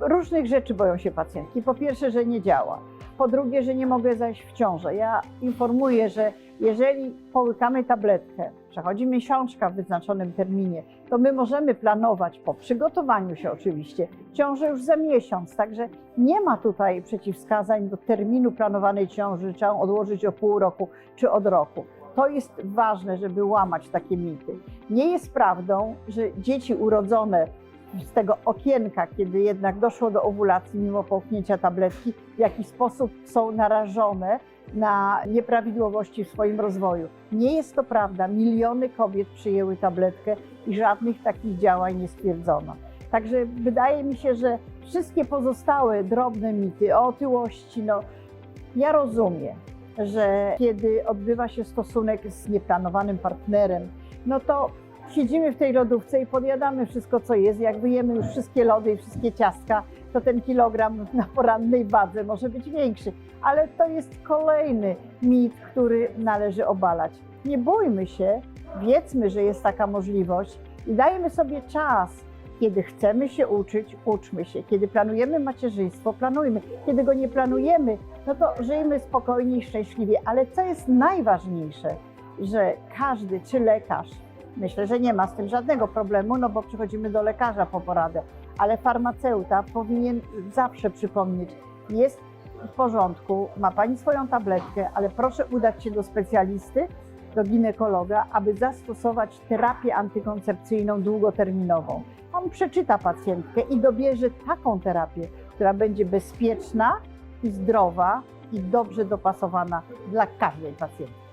Różnych rzeczy boją się pacjentki. Po pierwsze, że nie działa. Po drugie, że nie mogę zajść w ciążę. Ja informuję, że jeżeli połykamy tabletkę, przechodzi miesiączka w wyznaczonym terminie, to my możemy planować po przygotowaniu się oczywiście ciążę już za miesiąc. Także nie ma tutaj przeciwwskazań do terminu planowanej ciąży, trzeba odłożyć o pół roku czy od roku. To jest ważne, żeby łamać takie mity. Nie jest prawdą, że dzieci urodzone z tego okienka, kiedy jednak doszło do owulacji mimo połknięcia tabletki, w jakiś sposób są narażone na nieprawidłowości w swoim rozwoju. Nie jest to prawda. Miliony kobiet przyjęły tabletkę i żadnych takich działań nie stwierdzono. Także wydaje mi się, że wszystkie pozostałe drobne mity o otyłości, no ja rozumiem, że kiedy odbywa się stosunek z nieplanowanym partnerem, no to siedzimy w tej lodówce i podjadamy wszystko, co jest. Jak wyjemy już wszystkie lody i wszystkie ciastka, to ten kilogram na porannej wadze może być większy. Ale to jest kolejny mit, który należy obalać. Nie bójmy się, wiedzmy, że jest taka możliwość i dajmy sobie czas. Kiedy chcemy się uczyć, uczmy się. Kiedy planujemy macierzyństwo, planujmy. Kiedy go nie planujemy, no to żyjmy spokojnie i szczęśliwie. Ale co jest najważniejsze, że każdy, czy lekarz, myślę, że nie ma z tym żadnego problemu, no bo przychodzimy do lekarza po poradę, ale farmaceuta powinien zawsze przypomnieć, jest w porządku, ma Pani swoją tabletkę, ale proszę udać się do specjalisty, do ginekologa, aby zastosować terapię antykoncepcyjną długoterminową. On przeczyta pacjentkę i dobierze taką terapię, która będzie bezpieczna i zdrowa i dobrze dopasowana dla każdej pacjentki.